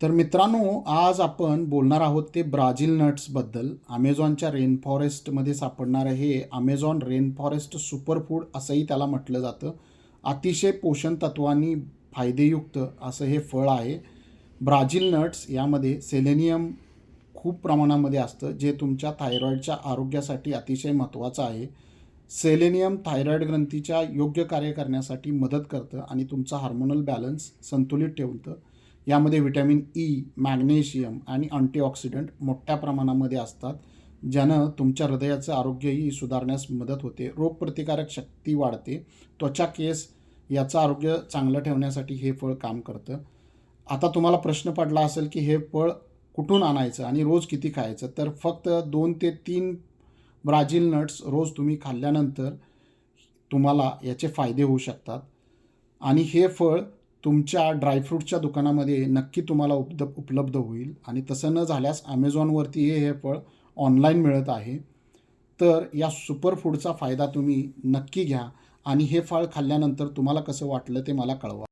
तर मित्रांनो आज आपण बोलणार आहोत ते ब्राझील नट्सबद्दल अमेझॉनच्या रेन फॉरेस्टमध्ये सापडणारं हे अमेझॉन रेन फॉरेस्ट सुपरफूड असंही त्याला म्हटलं जातं. अतिशय पोषण तत्वांनी फायदेयुक्त असं हे फळ आहे. ब्राझील नट्स यामध्ये सेलेनियम खूप प्रमाणामध्ये असतं जे तुमच्या थायरॉईडच्या आरोग्यासाठी अतिशय महत्त्वाचं आहे. सेलेनियम थायरॉईड ग्रंथीच्या योग्य कार्य करण्यासाठी मदत करतं आणि तुमचा हार्मोनल बॅलन्स संतुलित ठेवतं. यामध्ये व्हिटॅमिन ई मॅग्नेशियम आणि अँटीऑक्सिडंट मोठ्या प्रमाणामध्ये असतात ज्यानं तुमच्या हृदयाचं आरोग्यही सुधारण्यास मदत होते. रोगप्रतिकारक शक्ती वाढते. त्वचा केस याचं आरोग्य चांगलं ठेवण्यासाठी हे फळ काम करतं. आता तुम्हाला प्रश्न पडला असेल की हे फळ कुठून आणायचं आणि रोज किती खायचं तर फक्त दोन ते तीन ब्राझील नट्स रोज तुम्ही खाल्ल्यानंतर तुम्हाला याचे फायदे होऊ शकतात. आणि हे फळ तुमच्या ड्रायफ्रूटच्या दुकानामध्ये नक्की तुम्हाला उपद उपलब्ध होईल. आणि तसं न झाल्यास ॲमेझॉनवरती हे हे फळ ऑनलाईन मिळत आहे. तर या सुपरफूडचा फायदा तुम्ही नक्की घ्या. आणि हे फळ खाल्ल्यानंतर तुम्हाला कसं वाटलं ते मला कळवा.